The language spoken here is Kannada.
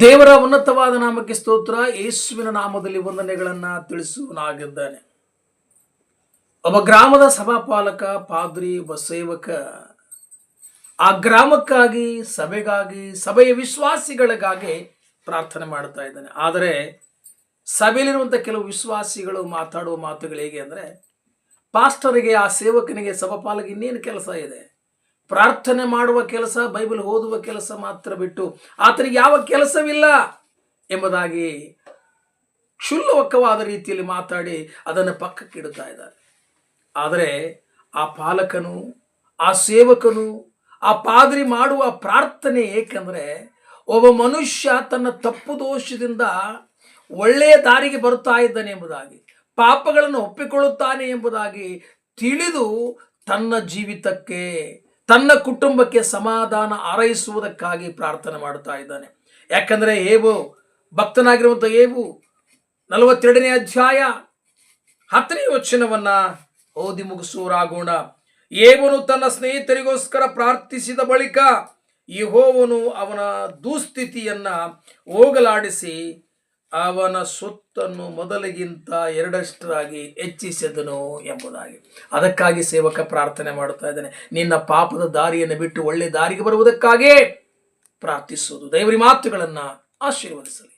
ದೇವರ ಉನ್ನತವಾದ ನಾಮಕ್ಕೆ ಸ್ತೋತ್ರ. ಯೇಸುವಿನ ನಾಮದಲ್ಲಿ ವಂದನೆಗಳನ್ನ ತಿಳಿಸುವನಾಗಿದ್ದಾನೆ. ಒಬ್ಬ ಗ್ರಾಮದ ಸಭಾಪಾಲಕ, ಪಾದ್ರಿ ಒಬ್ಬ ಸೇವಕ ಆ ಗ್ರಾಮಕ್ಕಾಗಿ, ಸಭೆಗಾಗಿ, ಸಭೆಯ ವಿಶ್ವಾಸಿಗಳಿಗಾಗಿ ಪ್ರಾರ್ಥನೆ ಮಾಡ್ತಾ ಇದ್ದಾನೆ. ಆದರೆ ಸಭೆಯಲ್ಲಿರುವಂಥ ಕೆಲವು ವಿಶ್ವಾಸಿಗಳು ಮಾತಾಡುವ ಮಾತುಗಳು ಹೇಗೆ ಅಂದರೆ, ಪಾಸ್ಟರಿಗೆ, ಆ ಸೇವಕನಿಗೆ ಸಭಾಪಾಲಕ ಇನ್ನೇನು ಕೆಲಸ ಇದೆ? ಪ್ರಾರ್ಥನೆ ಮಾಡುವ ಕೆಲಸ, ಬೈಬಲ್ ಓದುವ ಕೆಲಸ ಮಾತ್ರ ಬಿಟ್ಟು ಆತನಿಗೆ ಯಾವ ಕೆಲಸವಿಲ್ಲ ಎಂಬುದಾಗಿ ಕ್ಷುಲ್ಲವಕ್ಕವಾದ ರೀತಿಯಲ್ಲಿ ಮಾತಾಡಿ ಅದನ್ನು ಪಕ್ಕಕ್ಕಿಡುತ್ತಾ ಇದ್ದಾರೆ. ಆದರೆ ಆ ಪಾಲಕನು, ಆ ಸೇವಕನು, ಆ ಪಾದ್ರಿ ಮಾಡುವ ಪ್ರಾರ್ಥನೆ ಏಕೆಂದರೆ ಒಬ್ಬ ಮನುಷ್ಯ ತನ್ನ ತಪ್ಪು ದೋಷದಿಂದ ಒಳ್ಳೆಯ ದಾರಿಗೆ ಬರುತ್ತಾ ಇದ್ದಾನೆ ಎಂಬುದಾಗಿ, ಪಾಪಗಳನ್ನು ಒಪ್ಪಿಕೊಳ್ಳುತ್ತಾನೆ ಎಂಬುದಾಗಿ ತಿಳಿದು ತನ್ನ ಜೀವಿತಕ್ಕೆ ತನ್ನ ಕುಟುಂಬಕ್ಕೆ ಸಮಾಧಾನ ಹಾರೈಸುವುದಕ್ಕಾಗಿ ಪ್ರಾರ್ಥನೆ ಮಾಡುತ್ತಾ ಇದ್ದಾನೆ. ಯಾಕಂದರೆ ಏವು ಭಕ್ತನಾಗಿರುವಂಥ ಏವು ನಲವತ್ತೆರಡನೇ ಅಧ್ಯಾಯ ಹತ್ತನೇ ವಚನವನ್ನ ಓದಿ ಮುಗಿಸುವರಾಗೋಣ ಏವನು ತನ್ನ ಸ್ನೇಹಿತರಿಗೋಸ್ಕರ ಪ್ರಾರ್ಥಿಸಿದ ಬಳಿಕ ಯೆಹೋವನು ಅವನ ದುಸ್ಥಿತಿಯನ್ನ ಹೋಗಲಾಡಿಸಿ ಅವನ ಸೊತ್ತನ್ನು ಮೊದಲಿಗಿಂತ ಎರಡಷ್ಟರಾಗಿ ಹೆಚ್ಚಿಸಿದನು ಎಂಬುದಾಗಿ. ಅದಕ್ಕಾಗಿ ಸೇವಕ ಪ್ರಾರ್ಥನೆ ಮಾಡುತ್ತಾ ಇದ್ದಾನೆ. ನಿನ್ನ ಪಾಪದ ದಾರಿಯನ್ನು ಬಿಟ್ಟು ಒಳ್ಳೆ ದಾರಿಗೆ ಬರುವುದಕ್ಕಾಗೇ ಪ್ರಾರ್ಥಿಸುವುದು. ದೈವರಿ ಮಾತುಗಳನ್ನು ಆಶೀರ್ವದಿಸಲಿ.